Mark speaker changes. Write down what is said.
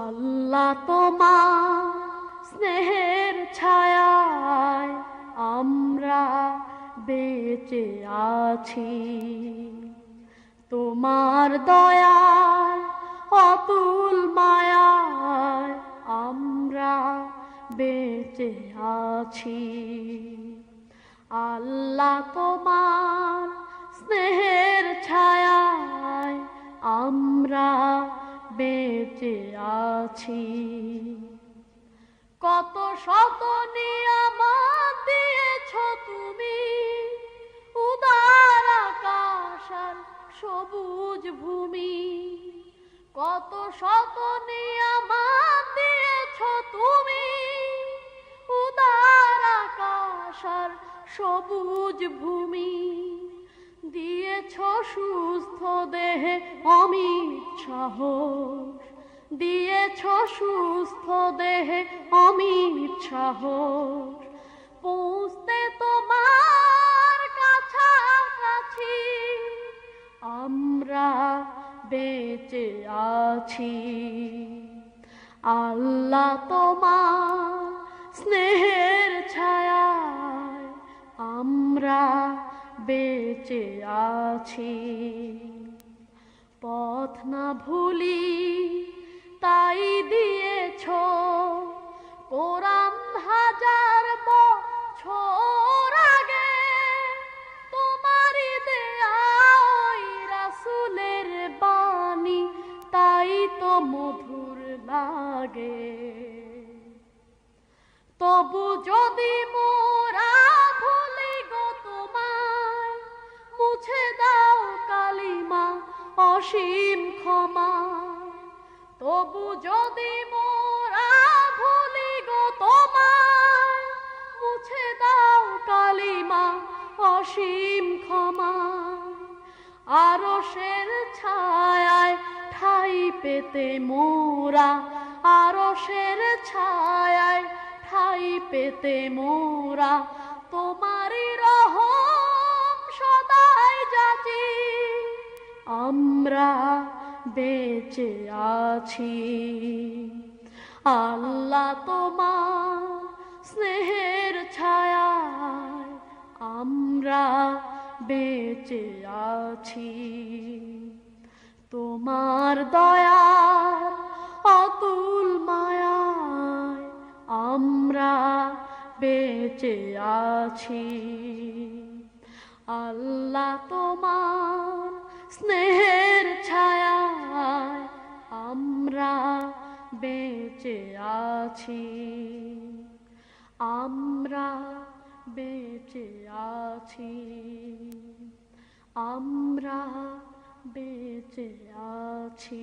Speaker 1: আল্লাহ তোমার স্নেহের ছায়ায় আমরা বেঁচে আছি। তোমার দয়া অতুল মায়ায় আমরা বেঁচে আছি। আল্লাহ তোমার আছি। কত শত নিয়ামত দিয়েছ তুমি। উদার আকাশ সবুজ ভূমি। কত শত নিয়ামত দিয়েছ তুমি। উদার আকাশার সবুজ ভূমি। দিয়েছ সুস্থ দেহে অমিত সাহস। দিয়েছ সুস্থ দেহে অমিত সাহস। পৌঁছতে তোমার কাছাকাছি আমরা বেঁচে আছি। আল্লাহ তোমার স্নেহের ছায়ায় আমরা বেঁচে আছি। পথ না ভুলি মধুর লাগে। তবু যদি মোরা ভুলি গো তোমায়, মুছে দাও কালিমা, অসীম ক্ষমা। তবু যদি মোরা ভুলি গো তোমায়, মুছে দাও কালিমা, অসীম ক্ষমা। আরও শের ঠাই পেতে মোরা আরও শের ছায়ায় ঠাই পেতে মোরা তোমারই রহম সদাই যাচি। আমরা বেঁচে আছি। আল্লাহ তোমার স্নেহের ছায়ায় আমরা বেঁচে আছি। তোমার দয়ার অতুল মায়ায় আমরা বেঁচে আছি। আল্লাহ তোমার স্নেহের ছায়ায় আমরা বেঁচে আছি। আমরা বেঁচে আছি। আমরা বেঁচে আছি।